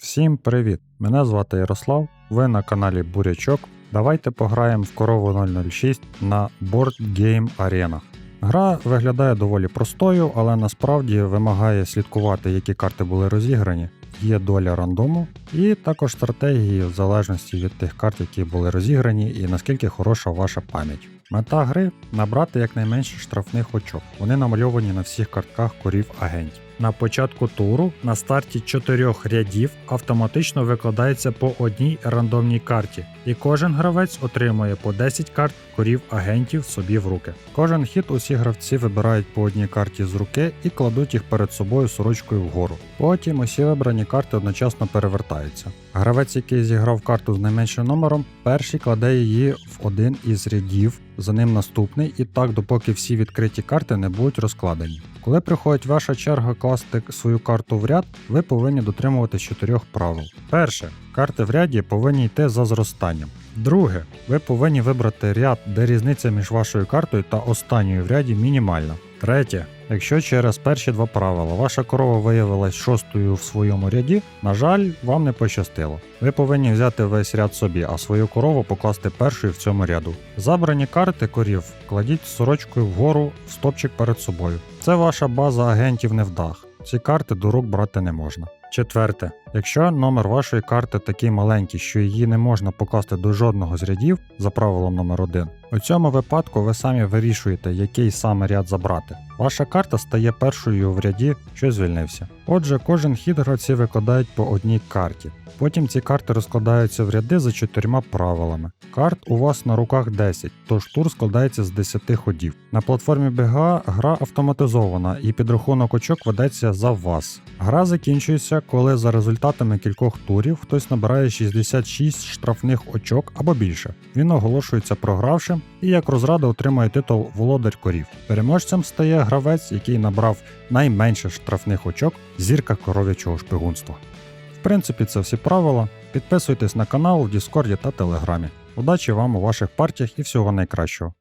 Всім привіт! Мене звати Ярослав, ви на каналі Бурячок. Давайте пограємо в корову 006 на Board Game Arena. Гра виглядає доволі простою, але насправді вимагає слідкувати, які карти були розіграні. Є доля рандому, і також стратегії в залежності від тих карт, які були розіграні, і наскільки хороша ваша пам'ять. Мета гри набрати якнайменше штрафних очок. Вони намальовані на всіх картках корів агентів. На початку туру на старті чотирьох рядів автоматично викладається по одній рандомній карті, і кожен гравець отримує по 10 карт корів агентів собі в руки. Кожен хід усі гравці вибирають по одній карті з руки і кладуть їх перед собою сорочкою вгору. Потім усі вибрані карти одночасно перевертаються. Гравець, який зіграв карту з найменшим номером, перший кладе її в один із рядів, за ним наступний, і так допоки всі відкриті карти не будуть розкладені. Коли приходить ваша черга класти свою карту в ряд, ви повинні дотримуватись чотирьох правил. Перше, карти в ряді повинні йти за зростанням. Друге, ви повинні вибрати ряд, де різниця між вашою картою та останньою в ряді мінімальна. Третє, якщо через перші два правила ваша корова виявилась шостою в своєму ряді, на жаль, вам не пощастило. Ви повинні взяти весь ряд собі, а свою корову покласти першою в цьому ряду. Забрані карти корів кладіть сорочкою вгору в стопчик перед собою. Це ваша база агентів невдах. Ці карти до рук брати не можна. Четверте, якщо номер вашої карти такий маленький, що її не можна покласти до жодного з рядів за правилом номер 1 у цьому випадку ви самі вирішуєте, який саме ряд забрати. Ваша карта стає першою в ряді, що звільнився. Отже, кожен хід гравці викладають по одній карті. Потім ці карти розкладаються в ряди за чотирма правилами. Карт у вас на руках 10, тож тур складається з 10 ходів. На платформі BGA гра автоматизована і підрахунок очок ведеться за вас. Гра закінчується, коли за результатами кількох турів хтось набирає 66 штрафних очок або більше. Він оголошується програвшим і як розрада отримує титул володар корів. Переможцем стає гравець, який набрав найменше штрафних очок зірка коров'ячого шпигунства. В принципі, це всі правила. Підписуйтесь на канал в Діскорді та Телеграмі. Удачі вам у ваших партіях і всього найкращого.